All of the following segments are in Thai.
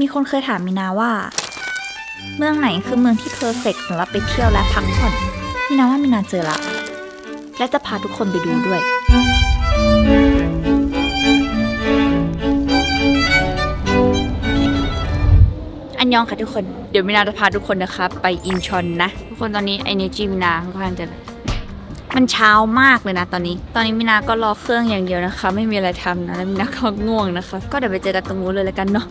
มีคนเคยถามมินาว่า เมืองไหนคือเมืองที่เพอร์เฟกสำหรับไปเที่ยวและพักผ่อนมินาว่ามินาเจอละ และจะพาทุกคนไปดูด้วย อันยองค่ะทุกคน เดี๋ยวมินาจะพาทุกคนนะคะไปอินชอนนะ ทุกคนตอนนี้ไอเนจีมินาค่อนข้างจะมันเช้ามากเลยนะตอนนี้ ตอนนี้มินาก็รอเครื่องอย่างเดียวนะคะ ไม่มีอะไรทำนะ แล้วมินาก็ง่วงนะคะ ก็เดี๋ยวไปเจอกันตรงนู้นเลยแล้วกันเนาะ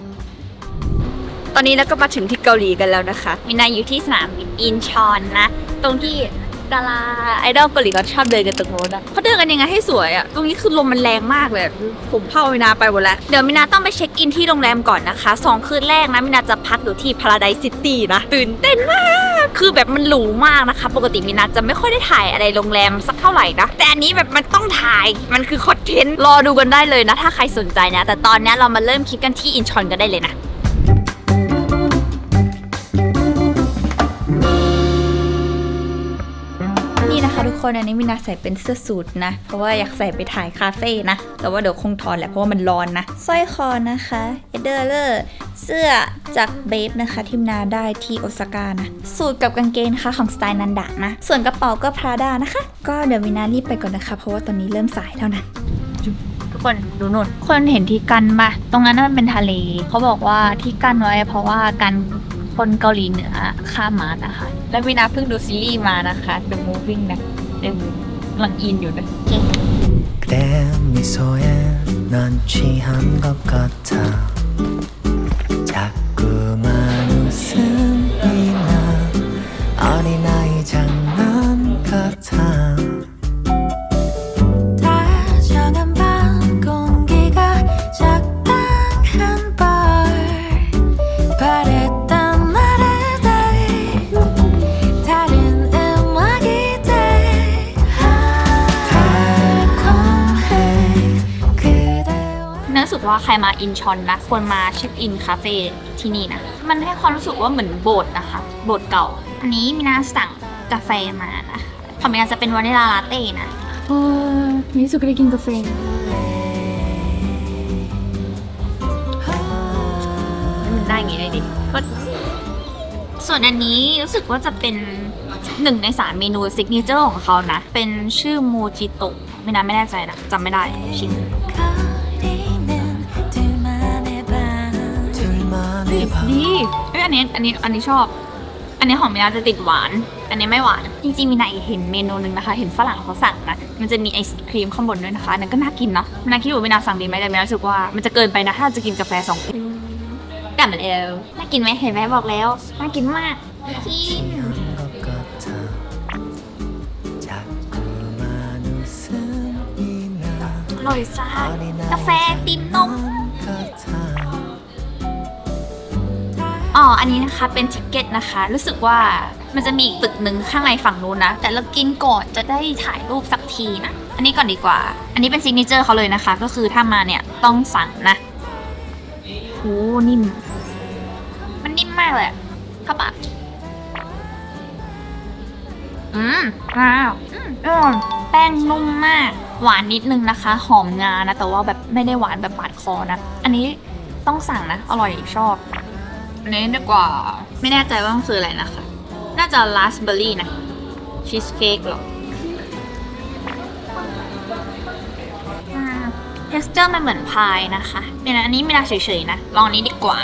ตอนนี้เราก็มาถึงที่เกาหลีกันแล้วนะคะ มินาอยู่ที่สนามบินอินชอนนะ ตรงที่ดาราไอดอลเกาหลีเขาชอบเดินกันตรงโน้นอะเขาเดินกันยังไงให้สวยอะตรงนี้คือลมมันแรงมากเลย ผมเผามินาไปหมดแล้ว เดี๋ยวมินาต้องไปเช็คอินที่โรงแรมก่อนนะคะสองคืนแรกนะมินาจะพักอยู่ที่พาราไดซิตี้นะ ตื่นเต้นมาก คือแบบมันหรูมากนะคะ ปกติมินาจะไม่ค่อยได้ถ่ายอะไรโรงแรมสักเท่าไหร่นะ แต่อันนี้แบบมันต้องถ่าย มันคือคอนเทนต์ รอดูกันได้เลยนะ ถ้าใครสนใจนะ แต่ตอนนี้เรามาเริ่มคลิปกันที่อินชอนกันได้เลยนะ คะทุกคนอันนี้มินาใส่เป็นเสื้อสูทนะ เพราะว่าอยากใส่ไปถ่ายคาเฟ่นะ แต่ว่าเดี๋ยวคงถอนแหละเพราะว่ามันร้อนนะสร้อยคอนะคะเอเดอร์เลอร์เสื้อจากเบฟนะคะที่มินาได้ที่โอซาก้านะ สูทกับกางเกงนะคะของสไตล์นันดะนะ ส่วนกระเป๋าก็พราดานะคะ ก็เดี๋ยวมินารีบไปก่อนนะคะ เพราะว่าตอนนี้เริ่มสายแล้วนะทุกคนดูนู่นคนเห็นที่กั้นปะตรงนั้นมันเป็นทะเลเขาบอกว่าที่กั้นไว้ เพราะว่ากันคนเกาหลีเหนือข้ามมานะคะ แล้ววินาเพิ่งดูซีรีส์มานะคะ The Moving นะเดี๋ ยวกำลังอินอยู่นะ 그대 미소에 난 취한 것 같아 자꾸만 ว่าใครมาอินชอนนะควรมาเช็คอินคาเฟ่ที่นี่นะ มันให้ความรู้สึกว่าเหมือนโบสถ์นะคะ โบสถ์เก่า อันนี้มีนาสั่งกาแฟมานะของมีนจะเป็นวานิลาลาเต้นะเออมีสุกได้กินกาแฟมันได้ไงได้ดิส่วนอันนี้รู้สึกว่าจะเป็นหนึ่งในสามเมนูซิกเนเจอร์ของเขานะ เป็นชื่อโมจิโตะไม่นะไม่แน่ใจนะจำไม่ได้ชิน ดีเอ้ยอันนี้อันนี้อันนี้ชอบ อันนี้หอมมะนาวจะติดหวาน อันนี้ไม่หวาน จริงๆมีนายเห็นเมนูหนึ่งนะคะ เห็นฝรั่งเขาสั่งนะ มันจะมีไอศครีมข้างบนด้วยนะคะนั่นก็น่ากินเนาะมนายคิดว่าเวลาสั่งดีไหมแต่เวลารู้สึกว่ามันจะเกินไปนะถ้าจะกินกาแฟสองแต่มันเอลน่ากินไหมเห็นไหมบอกแล้ว น่ากินมากกินอร่อยจ้ากาแฟติมนม อ๋อ อันนี้นะคะเป็นทิกเก็ตนะคะ รู้สึกว่ามันจะมีอีกตึกหนึ่งข้างในฝั่งนู้นนะ แต่เรากินก่อนจะได้ถ่ายรูปสักทีนะ อันนี้ก่อนดีกว่า อันนี้เป็นซิกเนเจอร์เขาเลยนะคะ ก็คือถ้ามาเนี่ยต้องสั่งนะโอ้นิ่ม มันนิ่มมากเลยเข้าปากอืมอ้าวอืมอร่อยแป้งนุ่มมาก หวานนิดนึงนะคะ หอมงานะ แต่ว่าแบบไม่ได้หวานแบบบาดคอนะ อันนี้ต้องสั่งนะ อร่อยชอบ อันนี้ดีกว่า ไม่แน่ใจว่ามันคืออะไรนะคะ น่าจะราสเบอร์รี่นะ ชีสเค้กหรอเท็กซ์เจอร์มันเหมือนพายนะคะ เป็นอันนี้ไม่น่าเฉยๆนะ ลองนี้ดีกว่า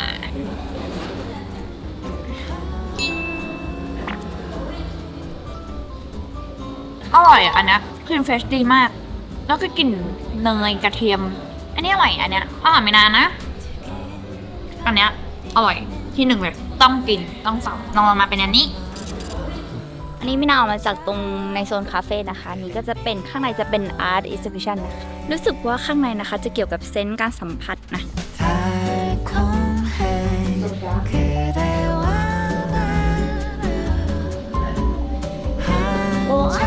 อร่อยอันนี้ครีมเฟรชดีมาก แล้วก็กลิ่นเนยกระเทียม อันนี้อร่อยอันเนี้ยอร่อยไม่นานนะ อันเนี้ยอร่อย ที่หนึ่งแบบต้องกินต้องสั่งลงมาเป็นอันนี้ อันนี้ไม่นาวมาจากตรงในโซนคาเฟ่นะคะนี่ก็จะเป็นข้างในจะเป็นอาร์ตอิสติทูชันนะคะรู้สึกว่าข้างในนะคะจะเกี่ยวกับเซนส์การสัมผัสนะ โอ้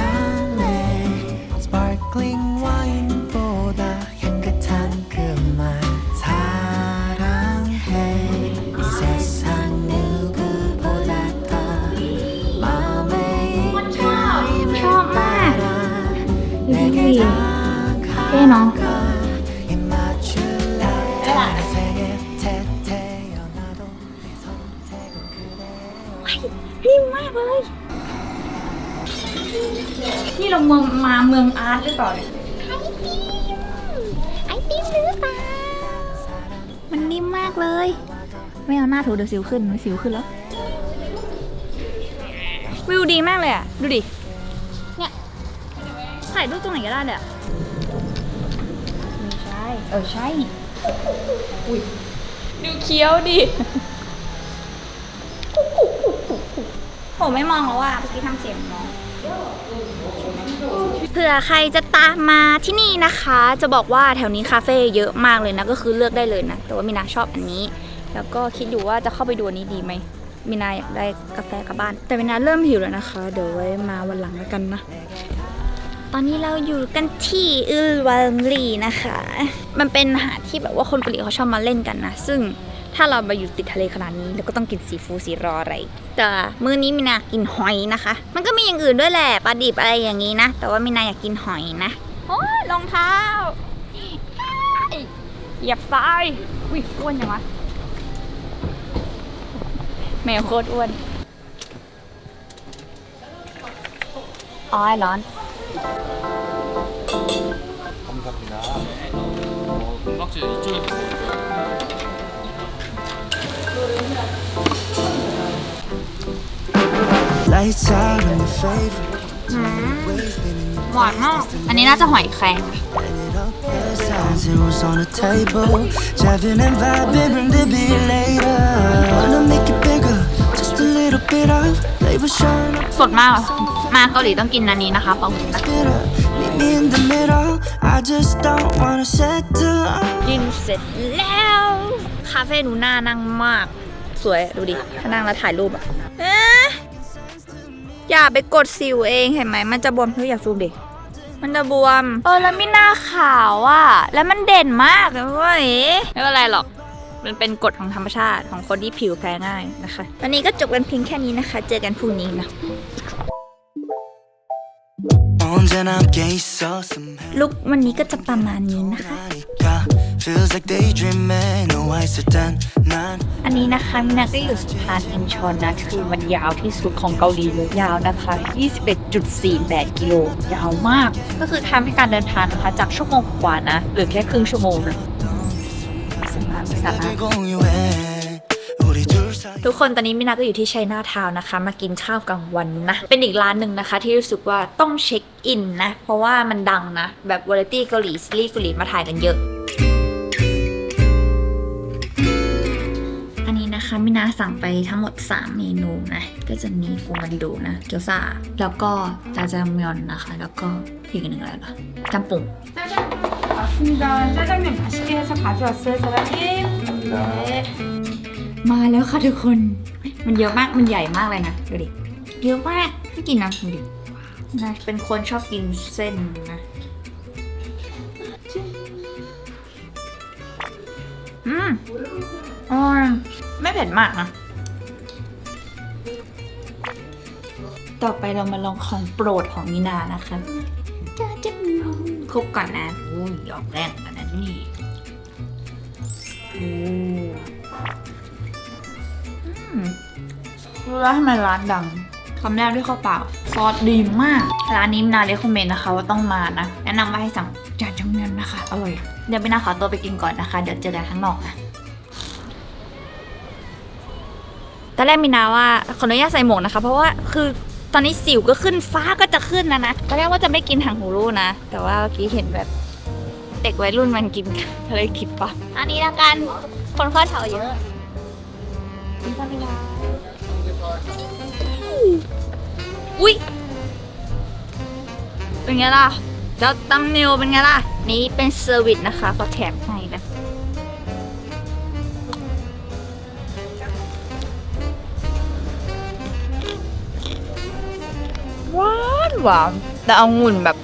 นิ่มมากเลย นี่เราเมืองมาเมืองอาร์ตหรือเปล่าเนี่ยไอติมหรือเปล่า มันนิ่มมากเลย ไม่เอาหน้าถูเดี๋ยวสิวขึ้นมันสิวขึ้นแล้ว วิวดีมากเลยอะ ดูดิ เนี่ยถ่ายรูปตรงไหนก็ได้เลยอะไม่ใช่ เออใช่ อุ้ยดูเคี้ยวดิ โหไม่มองแล้วอะเมื่อกี้ทำเสียงมองเผื่อใครจะตามมาที่นี่นะคะ จะบอกว่าแถวนี้คาเฟ่เยอะมากเลยนะ ก็คือเลือกได้เลยนะ แต่ว่ามินาชอบอันนี้ แล้วก็คิดอยู่ว่าจะเข้าไปดูอันนี้ดีไหมมินาอยากได้กาแฟกลับบ้าน แต่มินาเริ่มหิวแล้วนะคะ เดี๋ยวไว้มาวันหลังแล้วกันนะ ตอนนี้เราอยู่กันที่อึลวังลีนะคะ มันเป็นอาหารที่แบบว่าคนเกาหลีเขาชอบมาเล่นกันนะ ซึ่ง ถ้าเรามาอยู่ติดทะเลขนาดนี้เราก็ต้องกินซีฟู้ดซีรออะไร แต่มื้อนี้มินากินหอยนะคะ มันก็มีอย่างอื่นด้วยแหละปลาดิบอะไรอย่างนี้นะ แต่ว่ามินาอยากกินหอยนะโอ้รองเท้าเหยียบทรายวิ่งอ้วนยังวะแมวโคตรอ้วนอ๋อร้อนขอบคุณครับนะ Lights out on your favorite. Waves spinning your หวานมาก อันนี้น่าจะหอยแครง Light it up, plus zeros on the table. Driving and vibing, bring the beat later. Wanna make it bigger, just a little bit of flavor showing up. สดมาก มาเกาหลีต้องกินอันนี้นะคะปลาหมึกนะ Spit up, meet me in the middle. I just don't wanna settle. กินเสร็จแล้ว คาเฟ่หนูน่านั่งมาก สวยดูดิ ถ้านั่งแล้วถ่ายรูปอะเอ๊ะอย่าไปกดสิวเองเห็นไหม มันจะบวมเฮ้ยอยากซูมดิ มันจะบวม เออแล้วไม่น่าขาวอะ แล้วมันเด่นมากเลยเว้ยไม่เป็นไรหรอกมันเป็นกฎของธรรมชาติของคนที่ผิวแพ้ง่ายนะคะ วันนี้ก็จบกันเพียงแค่นี้นะคะ เจอกันพรุ่งนี้นะ ลุกวันนี้ก็จะประมาณนี้นะคะ อันนี้นะคะมินาก็อยู่สะพานอินชอนนะ คือมันยาวที่สุดของเกาหลีเลยยาวนะคะ 21.48 กิโล ยาวมาก ก็คือทำให้การเดินทางนะคะ จากชั่วโมงกว่านะ หรือแค่ครึ่งชั่วโมงนะสามารถ ทุกคนตอนนี้มินาก็อยู่ที่ชัยนาทาวน์นะคะ มากินข้าวกลางวันนะ เป็นอีกร้านหนึ่งนะคะ ที่รู้สึกว่าต้องเช็คอินนะ เพราะว่ามันดังนะ แบบวาไรตี้เกาหลีซีรีส์เกาหลีมาถ่ายกันเยอะ อันนี้นะคะมินาสั่งไปทั้งหมด 3 เมนูนะ ก็จะมีกูมันดูนะเกี๊ยวซ่า แล้วก็จาจามยอนนะคะ แล้วก็อีกอันหนึ่งอะไรล่ะจำปุ่ง 맞습니다. 짜장면 맛있게 해서 가져왔어요, 사장님. 네. มาแล้วค่ะทุกคน มันเยอะมาก มันใหญ่มากเลยนะดูดิ เยอะมากไม่กินนะดูดินะเป็นคนชอบกินเส้นนะ อืมอร่อยไม่เผ็ดมากนะ ต่อไปเรามาลองของโปรดของมินานะคะจ้าจ้าครบก่อนนะโอ้ยหยอกแรงกันนะนี่โอ้อื รู้แล้วทำไมร้านดังคำแรกด้วยข้าวเปล่าซอสดีมาก ร้านนี้มินาเลคคอมเมนต์นะคะว่าต้องมานะ แนะนำว่าให้สั่งจานจังเงินนะคะ อร่อย เดี๋ยวมินาขอตัวไปกินก่อนนะคะ เดี๋ยวเจอกันข้างนอกนะตอนแรกมินาว่าขออนุญาตใส่หมวกนะคะ เพราะว่าคือตอนนี้สิวก็ขึ้นฟ้าก็จะขึ้นนะนะตอนแรกว่าจะไม่กินหางหูรูนะ แต่ว่าเมื่อกี้เห็นแบบเด็กวัยรุ่นมันกินก็เลยคิดปะอันนี้ละกันคนเข้าแถวเยอะ อุ้ยเป็นไงล่ะ แล้วตำเนียวเป็นไงล่ะ นี่เป็นเซอร์วิสนะคะเขาแถมให้นะ หวานหวานแต่องุ่นแบบ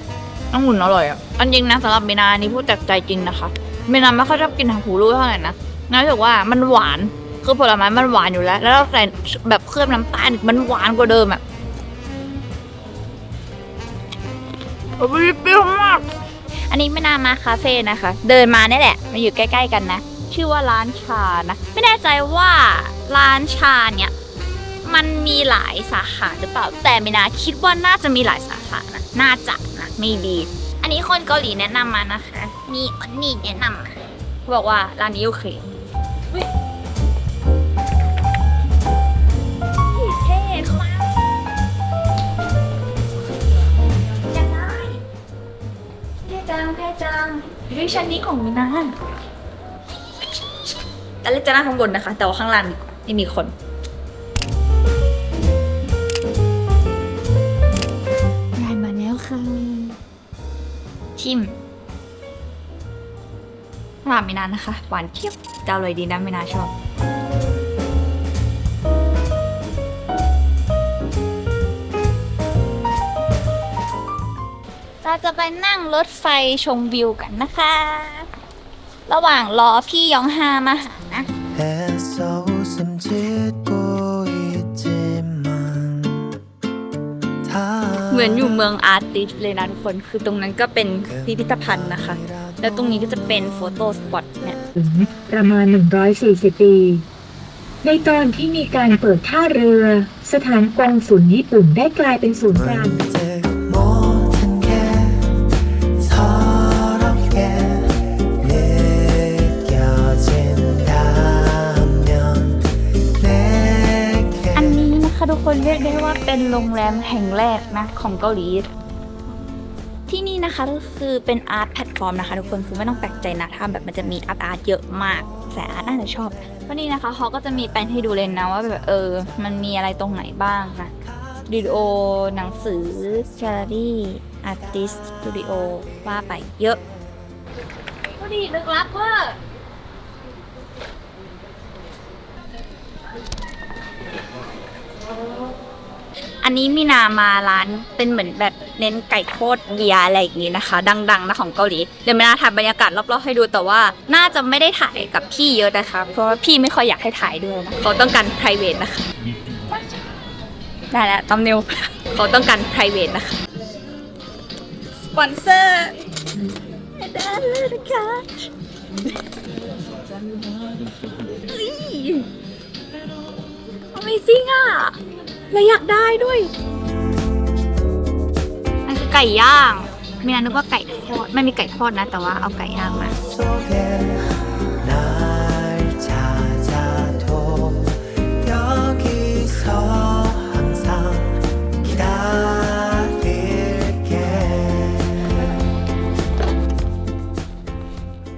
องุ่นอร่อยอะ อันจริงนะสำหรับเมนาอันนี้พูดจากใจจริงนะคะ เมนาไม่ค่อยชอบกินทางหูรูเท่าไหร่นะนารู้สึกว่ามันหวาน คือผลไม้มันหวานอยู่แล้ว แล้วเราใส่แบบเคลือบน้ำตาลอีกมันหวานกว่าเดิมอะโอ้ยเปรี้ยวมาก อันนี้ไม่นามาคาเฟ่นะคะ เดินมานี่แหละมาอยู่ใกล้ ๆ กันนะ ชื่อว่าร้านชานะ ไม่แน่ใจว่าร้านชาเนี่ยมมันมีหลายสาขาหรือเปล่า แต่มินาคิดว่าน่าจะมีหลายสาขานะ น่าจะนะไม่ดี อันนี้คนเกาหลีแนะนำมานะคะ มีอันนี้แนะนำมาบอกว่าร้านนี้โอเค งวิชั้นนี้ของมินาแต่เล็กจะนั่งข้างบนนะคะ แต่ว่าข้างล่างไม่มีคน ได้มาแล้วค่ะ ชิมรามไม่นานนะคะ หวานเทียบจะอร่อยดีนะไม่นาชอบ ราจะไปนั่งรถไฟชมวิวกันนะคะ ระหว่างรอพี่ยองฮามาหานะเหมือนอยู่เมืองอาร์ติสเลยนะทุกคน คือตรงนั้นก็เป็นพิพิธภัณฑ์นะคะ แล้วตรงนี้ก็จะเป็นโฟโต้สปอตเนี่ยประมาณ 140 ปีในตอนที่มีการเปิดท่าเรือ สถานกองสุนญี่ปุ่นได้กลายเป็นศูนย์กลาง ทุกคนเรียกได้ว่าเป็นโรงแรมแห่งแรกนะของเกาหลี ที่นี่นะคะก็คือเป็นอาร์ตแพลตฟอร์มนะคะทุกคนคือไม่ต้องแปลกใจนะถ้าแบบมันจะมีอาร์ตอาร์ตเยอะมากแต่อาร์ตน่าจะชอบก็นี่นะคะเขาก็จะมีแปลนให้ดูเลยนะว่าแบบเออ มันมีอะไรตรงไหนบ้างนะวิดีโอหนังสือแกลเลอรี่อาร์ติสสตูดิโอว่าไปเยอะก็ดีลึกลับเวอร์ อันนี้มีนามาร้านเป็นเหมือนแบบเน้นไก่ทอดเบียอะไรอย่างงี้นะคะ ดังๆนะของเกาหลีเดี๋ยวมีนาถ่ายบรรยากาศรอบๆให้ดูแต่ว่า น่าจะไม่ได้ถ่ายกับพี่เยอะนะคะเพราะว่าพี่ไม่ค่อยอยากให้ถ่ายด้วยนะเขาต้องการ p r i v a t นะคะได้แล้วตำเนียวเขาต้องการ p r i v a t นะคะสปอนเซอร์ได้เลยนะคะ Amazing อ่ะ เราอยากได้ด้วยมันคือไก่ย่างมีนานึกว่าไก่ทอดไม่มีไก่ทอดนะ แต่ว่าเอาไก่ย่างมา 속에 날 찾아도 여기서 항상 기다릴게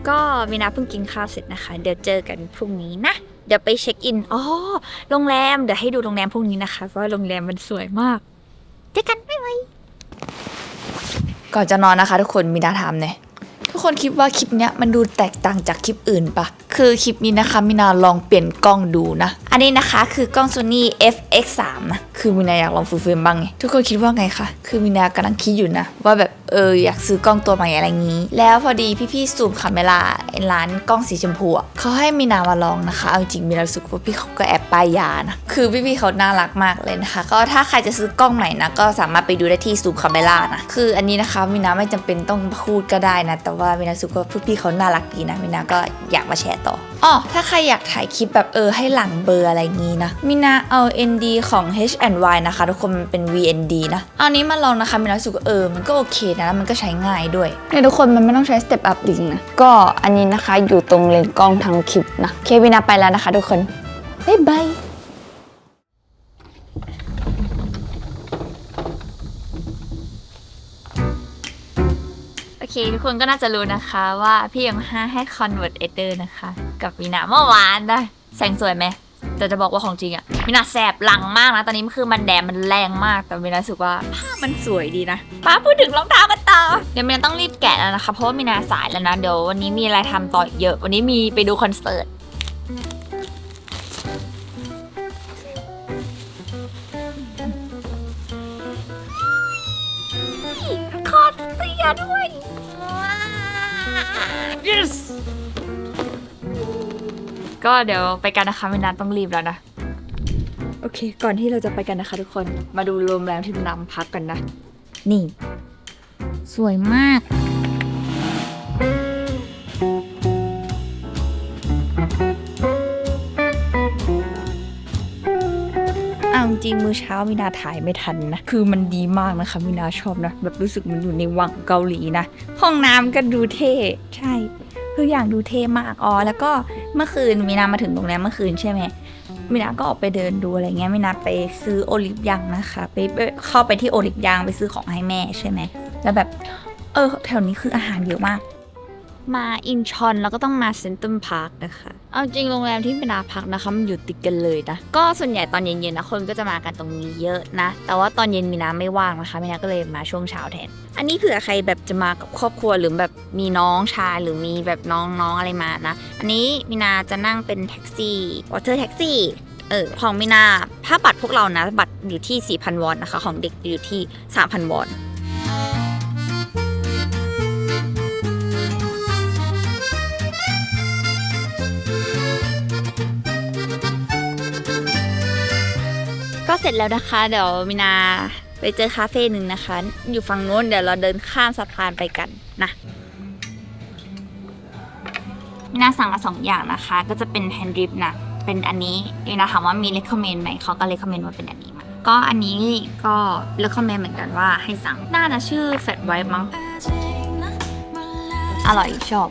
ก็มีนาเพิ่งกินข้าวเสร็จนะคะ เดี๋ยวเจอกันพรุ่งนี้นะ เดี๋ยวไปเช็คอิน อ๋อ โรงแรม เดี๋ยวให้ดูโรงแรมพรุ่งนี้นะคะ เพราะว่าโรงแรมมันสวยมาก เจอกันบ๊ายบายก่อนจะนอนนะคะ ทุกคนมีนาถามเนี่ยทุกคนคิดว่าคลิปเนี้ยมันดูแตกต่างจากคลิปอื่นปะคือคลิปนี้นะคะมินาลองเปลี่ยนกล้องดูนะ อันนี้นะคะคือกล้อง Sony FX3 นะคือมินาอยากลองฟูลเฟรมบ้างไงทุกคนคิดว่าไงคะคือมินากำลังคิดอยู่นะ ว่าแบบเอออยากซื้อกล้องตัวใหม่อะไรงี้ แล้วพอดีพี่ๆซูมคาเมล่าร้านกล้องสีชมพูเขาให้มินามาลองนะคะเอาจริงมินาสึกว่าพี่เขาก็แอบป้ายยานะคือพี่ๆเขาน่ารักมากเลยนะคะ ก็ถ้าใครจะซื้อกล้องใหม่นะก็สามารถไปดูได้ที่ซูมคาเมล่านะคืออันนี้นะคะมินาไม่จำเป็นต้องพูดก็ได้นะแต่ว่ามินาสึกว่าพี่ๆเขาน่ารักดีนะมินาก็อยากมาแชร์ต่ออ๋อถ้าใครอยากถ่ายคลิปแบบเออให้หลังเบอร์อะไรงี้นะมินาเอา ND ของ H&Y นะคะ ทุกคนมันเป็น VND นะเอานี้มาลองนะคะมินาสุกเออมันก็โอเคนะแล้วมันก็ใช้ง่ายด้วยเนี่ยทุกคนมันไม่ต้องใช้ Step Up จริงนะก็อันนี้นะคะอยู่ตรงเลนกล้องทั้งคลิปนะเควินาไปแล้วนะคะ ทุกคนบ๊ายบาย เค ทุกคนก็น่าจะรู้นะคะว่าพี่ยังห้าให้ Convert Eder นะคะ กับวีนาเมื่อวานนะแสงสวยไหมแต่จะบอกว่าของจริงอะวีนาแสบหลังมากนะ ตอนนี้คือมันแดดมันแรงมากแต่วีนารู้สึกว่าภาพมันสวยดีนะป้าพูดถึงรองเท้ากันต่อเดี๋ยววีนาต้องรีบแกะแล้วนะคะ เพราะว่าวีนาสายแล้วนะ เดี๋ยววันนี้มีอะไรทำต่อเยอะ วันนี้มีไปดูคอนเสิร์ตคอร์เสียด้วย yes ก็เดี๋ยวไปกันนะคะไม่นานต้องรีบแล้วนะ โอเค ก่อนที่เราจะไปกันนะคะทุกคน มาดูโรงแรมที่นำพักกันนะ นี่ สวยมาก ริง ๆ มื้อเช้ามินาถ่ายไม่ทันนะ คือมันดีมากนะคะมินาชอบนะ แบบรู้สึกมันอยู่ในวังเกาหลีนะ ห้องน้ำก็ดูเท่ใช่ทุกอย่างดูเท่มากอ๋อแล้วก็เมื่อคืนมินามาถึงโรงแรมเมื่อคืนใช่ไหมมินาก็ออกไปเดินดูอะไรเงี้ยมินาไปซื้อโอลิฟยังนะคะไปเข้าไปที่โอลิฟยังไปซื้อของให้แม่ใช่ไหมแล้วแบบ เออแถวนี้คืออาหารเยอะมาก มาอินชอนแล้วก็ต้องมาเซนต์พาร์คนะคะ เอาจริงโรงแรมที่มินาพักนะคะมันอยู่ติดกันเลยนะ ก็ส่วนใหญ่ตอนเย็นๆนะคนก็จะมากันตรงนี้เยอะนะ แต่ว่าตอนเย็นมินาไม่ว่างนะคะมินาก็เลยมาช่วงเช้าแทน อันนี้เผื่อใครแบบจะมากับครอบครัวหรือแบบมีน้องชายหรือมีแบบน้องๆอะไรมานะ อันนี้มินาจะนั่งเป็นแท็กซี่วอเตอร์แท็กซี่เออของมินาถ้าบัตรพวกเรานะ บัตรอยู่ที่ 4,000 วอนนะคะ ของเด็กอยู่ที่ 3,000 วอน เสร็จแล้วนะคะ เดี๋ยวมินาไปเจอคาเฟ่หนึ่งนะคะ อยู่ฝั่งโน้นเดี๋ยวเราเดินข้ามสะพานไปกันนะมินาสั่งมาสองอย่างนะคะ ก็จะเป็นแฮนด์ดริปนะ เป็นอันนี้มินาถามว่ามีเลคคอมเมนต์ไหมเขาก็เลคคอมเมนต์ว่าเป็นอันนี้มาก็อันนี้ก็เลคคอมเมนต์เหมือนกันว่าให้สั่งน่าจะชื่อแฟตไวท์มั้งอร่อยชอบ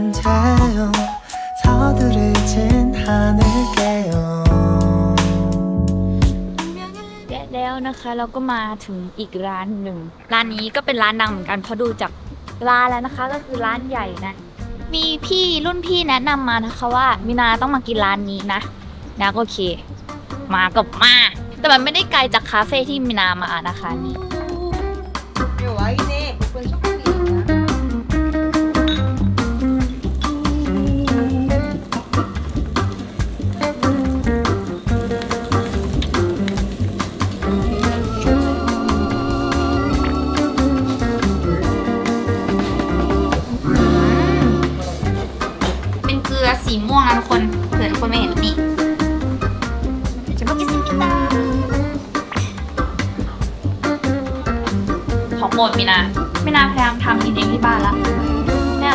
안돼요 서두르진 않을게요 และแล้วนะคะเราก็มาถึงอีกร้านหนึ่ง ร้านนี้ก็เป็นร้านดังเหมือนกันเพราะดูจากร้านแล้วนะคะ ก็คือร้านใหญ่นะ มีพี่รุ่นพี่แนะนำมานะคะว่ามินาต้องมากินร้านนี้นะนะก็โอเค มากับมา แต่มันไม่ได้ไกลจากคาเฟ่ที่มินามานะคะนี่ เป็น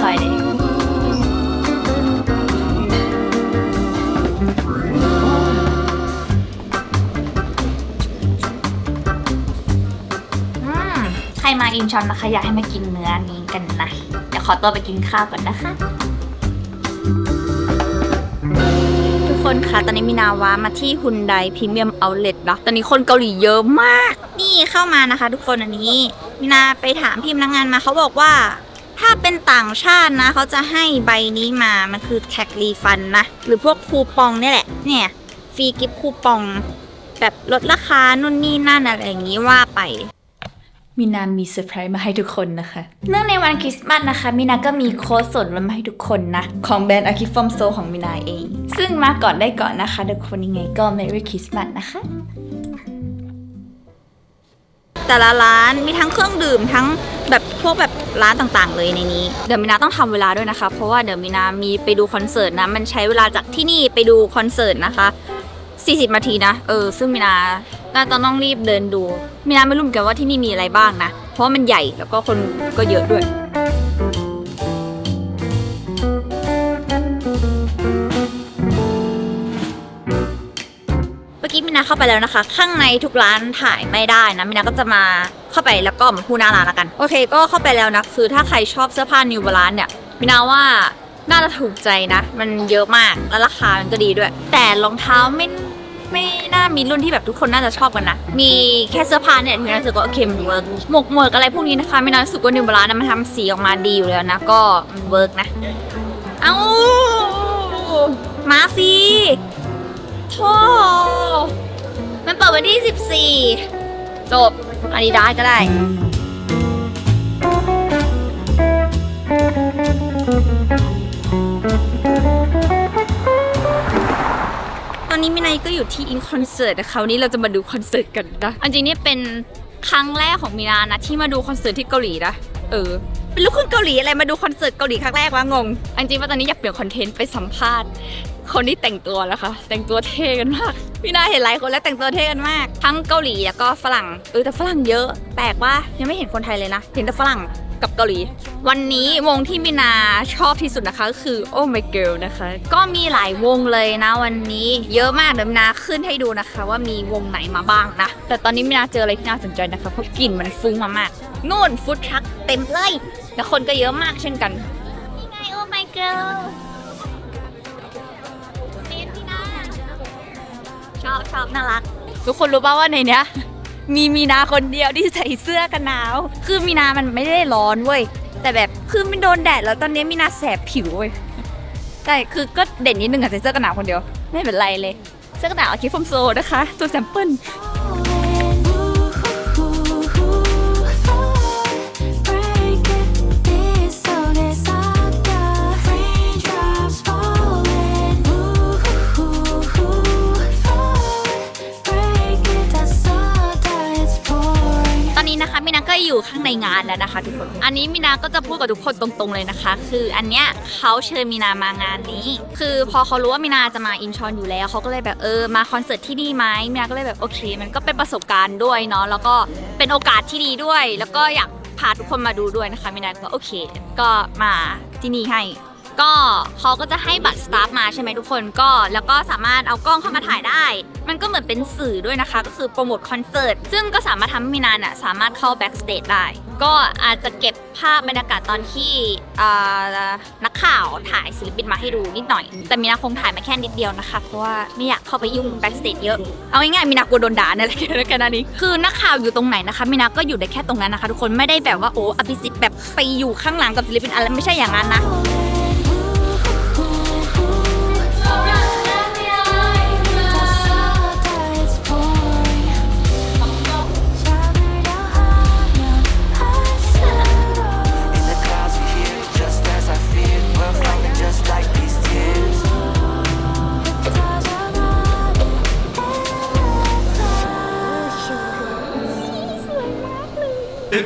ไม่อร่อยเลยอืมใครมาอินชอนนะคะ อยากให้มากินเนื้อนี้กันนะ เดี๋ยวขอตัวไปกินข้าวก่อนนะคะ ทุกคนคะตอนนี้มีนาวามาที่ฮุนไดพรีเมียมเอาเล t นะตอนนี้คนเกาหลีเยอะมาก นี่เข้ามานะคะ ทุกคนอันนี้มีนาไปถามพี่พนักงานมาเขาบอกว่า ถ้าเป็นต่างชาตินะ เขาจะให้ใบนี้มา มันคือแท็กรีฟันนะ หรือพวกคูปองเนี่ยแหละ เนี่ยฟรีกิฟต์คูปอง แบบลดราคานู่นนี่นั่นอะไรอย่างนี้ว่าไปมินามีเซอร์ไพรส์มาให้ทุกคนนะคะ เนื่องในวันคริสต์มาสนะคะ มินาก็มีโค้ดส่วนลดมาให้ทุกคนนะ ของแบรนด์อาคิฟอมโซของมินาเอง ซึ่งมาก่อนได้ก่อนนะคะทุกคนยังไงก็ Merry Christmas นะคะ แต่ละร้านมีทั้งเครื่องดื่มทั้งแบบพวกแบบร้านต่างๆ เลยในนี้ เดี๋ยวมินาต้องทำเวลาด้วยนะคะ เพราะว่าเดี๋ยวมินามีไปดูคอนเสิร์ตนะ มันใช้เวลาจากที่นี่ไปดูคอนเสิร์ตนะคะ 40นาทีนะ เออ ซึ่งมินาน่าจะต้องรีบเดินดูมินาไม่รู้เหมือนกันว่าที่นี่มีอะไรบ้างนะ เพราะมันใหญ่แล้วก็คนก็เยอะด้วย นาเข้าไปแล้วนะคะ ข้างในทุกร้านถ่ายไม่ได้นะมินาก็จะมาเข้าไปแล้วก็มาพูดหน้าร้านละกันโอเค ก็เข้าไปแล้วนะคือถ้าใครชอบเสื้อผ้านิวบาลานเนี่ยมินาว่าน่าจะถูกใจนะ มันเยอะมากแล้วราคามันก็ดีด้วย แต่รองเท้าไม่ไม่น่ามีรุ่นที่แบบทุกคนน่าจะชอบกันนะ มีแค่เสื้อผ้าเนี่ยมินาสึกว่าโอเคมันเวิร์กหมวกหมวกอะไรพวกนี้นะคะมินารู้สึกว่านิวบาลานมันทำสีออกมาดีอยู่แล้วนะก็มันเวิร์กนะ เอ้ามาฟรีโธ่ มันเปิดวันที่ 14 จบอาดิดาสก็ได้ ตอนนี้มินายก็อยู่ที่อินคอนเสิร์ตนะคะวันนี้เราจะมาดูคอนเสิร์ตกันนะอันจริงนี่เป็นครั้งแรกของมินานะที่มาดูคอนเสิร์ตที่เกาหลีนะ เออ เป็นลูกครึ่งเกาหลีอะไรมาดูคอนเสิร์ตเกาหลีครั้งแรกวะงง อันจริงว่าตอนนี้อยากเปลี่ยนคอนเทนต์ไปสัมภาษณ์ คนที่แต่งตัวแล้วค่ะ แต่งตัวเท่กันมากพี่นาเห็นหลายคนแล้วแต่งตัวเท่กันมาก ทั้งเกาหลีแล้วก็ฝรั่งเออแต่ฝรั่งเยอะแปลกว่ายังไม่เห็นคนไทยเลยนะ เห็นแต่ฝรั่งกับเกาหลี วันนี้วงที่มินาชอบที่สุดนะคะก็คือ Oh My Girl นะคะ ก็มีหลายวงเลยนะวันนี้เยอะมากเดี๋ยวมินาขึ้นให้ดูนะคะ ว่ามีวงไหนมาบ้างนะ แต่ตอนนี้มินาเจออะไรที่น่าสนใจนะคะเพราะกลิ่นมันฟุ้งมามากนู่นฟู้ดทรัคเต็มเลยแล้วคนก็เยอะมากเช่นกันนี่ไง Oh My Girl ชอบชอบน่ารัก ทุกคนรู้ป่าว่าในเนี้ย มีมีนาคนเดียวที่ใส่เสื้อกันหนาว คือมีนามันไม่ได้ร้อนเว้ย แต่แบบคือมันโดนแดดแล้วตอนนี้มีนาแสบผิวเว้ยใช่คือก็เด่นนิดนึงอะใส่เสื้อกันหนาวคนเดียว ไม่เป็นไรเลย เสื้อกันหนาวอาคิฟอมโซนะคะ ตัวแซมเปิล นี้อยู่ข้างในงานแล้วนะคะทุกคน อันนี้มินาก็จะพูดกับทุกคนตรงๆเลยนะคะ คืออันเนี้ยเขาเชิญมินามางานนี้ คือพอเขารู้ว่ามินาจะมาอินชอนอยู่แล้วเขาก็เลยแบบเออมาคอนเสิร์ตที่นี่ไหมมินาก็เลยแบบโอเค มันก็เป็นประสบการณ์ด้วยเนาะแล้วก็เป็นโอกาสที่ดีด้วย แล้วก็อยากพาทุกคนมาดูด้วยนะคะมินาก็โอเค ก็มาที่นี่ให้ ก็เขาก็จะให้บัตรสตาฟมาใช่ไหมทุกคนก็ แล้วก็สามารถเอากล้องเข้ามาถ่ายได้ มันก็เหมือนเป็นสื่อด้วยนะคะ ก็คือโปรโมทคอนเสิร์ตซึ่งก็สามารถทำให้มีนานอะสามารถเข้าแบ็กสเตจได้ ก็อาจจะเก็บภาพบรรยากาศตอนที่อ่านักข่าวถ่ายศิลปินมาให้ดูนิดหน่อย แต่มีนาคงถ่ายมาแค่นิดเดียวนะคะเพราะว่าไม่อยากเข้าไปยุ่งแบ็กสเตจเยอะเอาง่ายๆมีนากลัวโดนด่าเนี่ยแหละแค่นั้นนี้คือนักข่าวอยู่ตรงไหนนะคะมีนาก็อยู่ได้แค่ตรงนั้นนะคะ ทุกคนไม่ได้แบบว่าโอ้อภิสิทธิ์แบบไปอยู่ข้างหลังกับศิลปินอะไรไม่ใช่อย่างนั้นนะ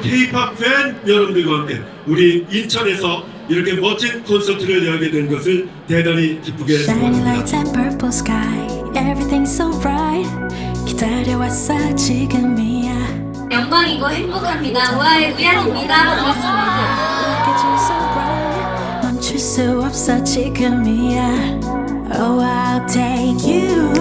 K-팝 팬 여러분들과 함께 우리 인천에서 이렇게 멋진 콘서트를 열게 된 것을 대단히 기쁘게 Shining 생각합니다. lights and purple sky. Everything's so bright. 기다려왔어 지금이야. 영광이고 행복합니다. 우아의 위안입니다. bright. 멈출 수 없어 지금이야. Oh I'll take you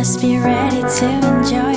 Just be ready to enjoy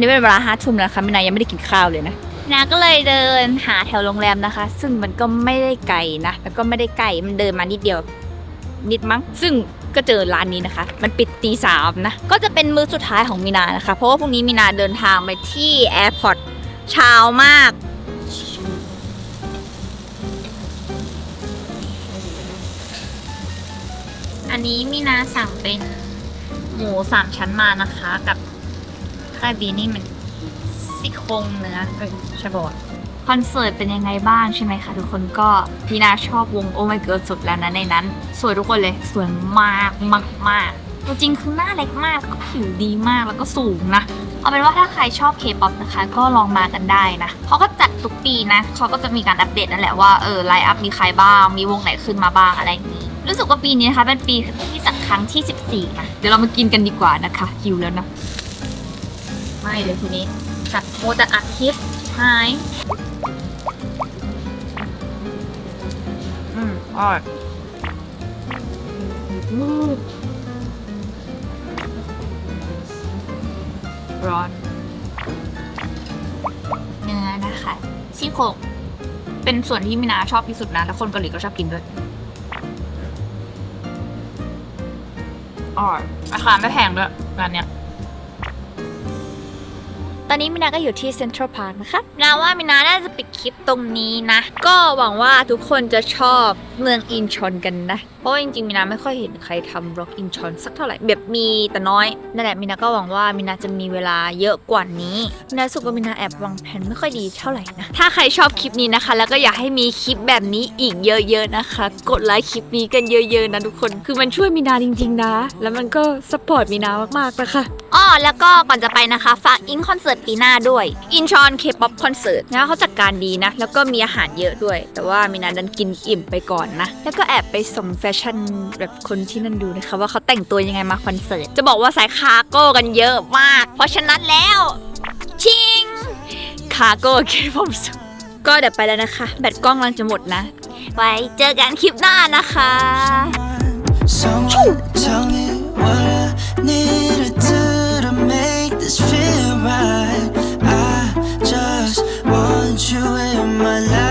นนี้เป็นเวลาห้าทุ่มแล้วค่ะมินายังไม่ได้กินข้าวเลยนะนาก็เลยเดินหาแถวโรงแรมนะคะ ซึ่งมันก็ไม่ได้ไกลนะแล้วก็ไม่ได้ไกลมันเดินมานิดเดียวนิดมั้ง ซึ่งก็เจอร้านนี้นะคะ มันปิดตีสามนะ ก็จะเป็นมื้อสุดท้ายของมินานะคะ เพราะว่าพรุ่งนี้มินาเดินทางไปที่แอร์พอร์ตเช้ามาก อันนี้มินาสั่งเป็นหมูสามชั้นมานะคะ กับ คาบีนี่มันซี่โครงเนื้อเอ้ยใช่ป่ะคอนเสิร์ตเป็นยังไงบ้างใช่ไหมคะทุกคนก็มินาชอบวงโอ My Girl สุดแล้วนะในนั้น สวยทุกคนเลยสวยมากมากมากตัวจริงคือหน้าเล็กมากแล้วก็ผิวดีมากแล้วก็สูงนะเอาเป็นว่าถ้าใครชอบ K-POP นะคะ ก็ลองมากันได้นะเขาก็จัดทุกปีนะเขาก็จะมีการอัปเดตนั่นแหละว่าเออไลน์อัพมีใครบ้าง มีวงไหนขึ้นมาบ้างอะไรอย่างนี้ รู้สึกว่าปีนี้นะคะเป็นปีที่จัดครั้งที่ 14นะเดี๋ยวเรามากินกันดีกว่านะคะหิวแล้วนะ ไม่เดี๋ยวทีนี้จัดโมจะอัดคลิปหายอืมอร่อยอืมร้อน เนื้อนะคะซี่โครงเป็นส่วนที่มินาชอบที่สุดนะ แล้วคนเกาหลีก็ชอบกินด้วยอร่อยราคาไม่แพงด้วยร้านเนี้ย ตอนนี้มินาก็อยู่ที่เซ็นทรัลพาร์คนะคะนาว่ามินาน่าจะปิดคลิปตรงนี้นะ ก็หวังว่าทุกคนจะชอบเมืองอินชอนกันนะเพราะว่าจริงๆมินาไม่ค่อยเห็นใครทำบล็อกอินชอนสักเท่าไหร่แบบมีแต่น้อยนั่นแหละมินาก็หวังว่ามินาจะมีเวลาเยอะกว่านี้มินาสุกว่ามินาแอบวางแผนไม่ค่อยดีเท่าไหร่นะถ้าใครชอบคลิปนี้นะคะ แล้วก็อยากให้มีคลิปแบบนี้อีกเยอะๆนะคะ กดไลค์คลิปนี้กันเยอะๆนะทุกคน คือมันช่วยมินาจริงๆนะ แล้วมันก็สปอร์ตมินามากๆนะคะอ้อแล้วก็ก่อนจะไปนะคะฝากอิงคอนเสิร์ตปีหน้าด้วยอินชอนเคป๊อปคอนเสิร์ตนะเขาจัดการดีนะ แล้วก็มีอาหารเยอะด้วย แต่ว่ามินาดันกินอิ่มไปก่อนนะแล้วก็แอบไปส่งแฟชั่นแบบคนที่นั่นดูนะคะ ว่าเขาแต่งตัวยังไงมาคอนเสิร์ต จะบอกว่าสายคาโก้กันเยอะมาก เพราะฉะนั้นแล้ว ชิง คาโก้เคปอมสุก็เดี๋ยวไปแล้วนะคะ แบตกล้องกำลังจะหมดนะ ไว้เจอกันคลิปหน้านะคะ want you in my life.